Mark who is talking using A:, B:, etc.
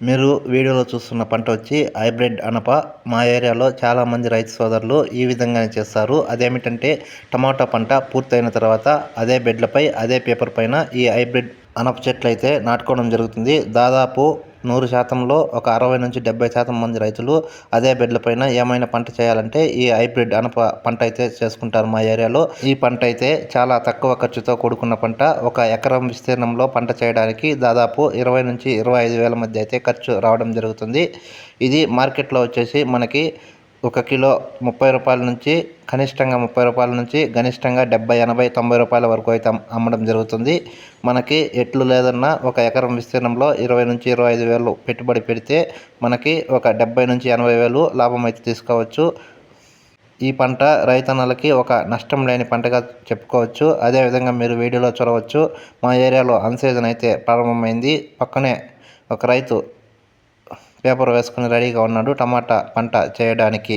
A: మీరు వీడియోలో చూస్తున్న పంట వచ్చి హైబ్రిడ్ అనప. మా ఏరియాలో చాలామంది రైతు సోదరులు ఈ విధంగానే చేస్తారు. అదేమిటంటే టమాటా పంట పూర్తయిన తర్వాత అదే బెడ్లపై అదే పేపర్ పైన ఈ హైబ్రిడ్ అనప చెట్లు అయితే నాటుకోవడం జరుగుతుంది. దాదాపు నూరు శాతంలో ఒక అరవై నుంచి డెబ్బై శాతం మంది రైతులు అదే బెడ్లపైన ఏమైనా పంట చేయాలంటే ఈ హైబ్రిడ్ అనప పంట అయితే చేసుకుంటారు మా ఏరియాలో. ఈ పంట అయితే చాలా తక్కువ ఖర్చుతో కూడుకున్న పంట. ఒక ఎకరం విస్తీర్ణంలో పంట చేయడానికి దాదాపు ఇరవై నుంచి ఇరవై ఐదు వేల మధ్య అయితే ఖర్చు రావడం జరుగుతుంది. ఇది మార్కెట్లో వచ్చేసి మనకి ఒక కిలో ముప్పై రూపాయల నుంచి కనిష్టంగా ముప్పై రూపాయల నుంచి గరిష్టంగా డెబ్బై ఎనభై తొంభై రూపాయల వరకు అయితే అమ్మడం జరుగుతుంది. మనకి ఎట్లు లేదన్నా ఒక ఎకరం విస్తీర్ణంలో ఇరవై నుంచి ఇరవై ఐదు వేలు పెట్టుబడి పెడితే మనకి ఒక డెబ్బై నుంచి ఎనభై వేలు లాభం అయితే తీసుకోవచ్చు. ఈ పంట రైతన్నలకి ఒక నష్టం లేని పంటగా చెప్పుకోవచ్చు. అదేవిధంగా మీరు వీడియోలో చూడవచ్చు. మా ఏరియాలో అన్సీజన్ అయితే ప్రారంభమైంది. పక్కనే ఒక రైతు పేపర్ వేసుకుని రెడీగా ఉన్నాడు. టమాటా పంట చేయడానికి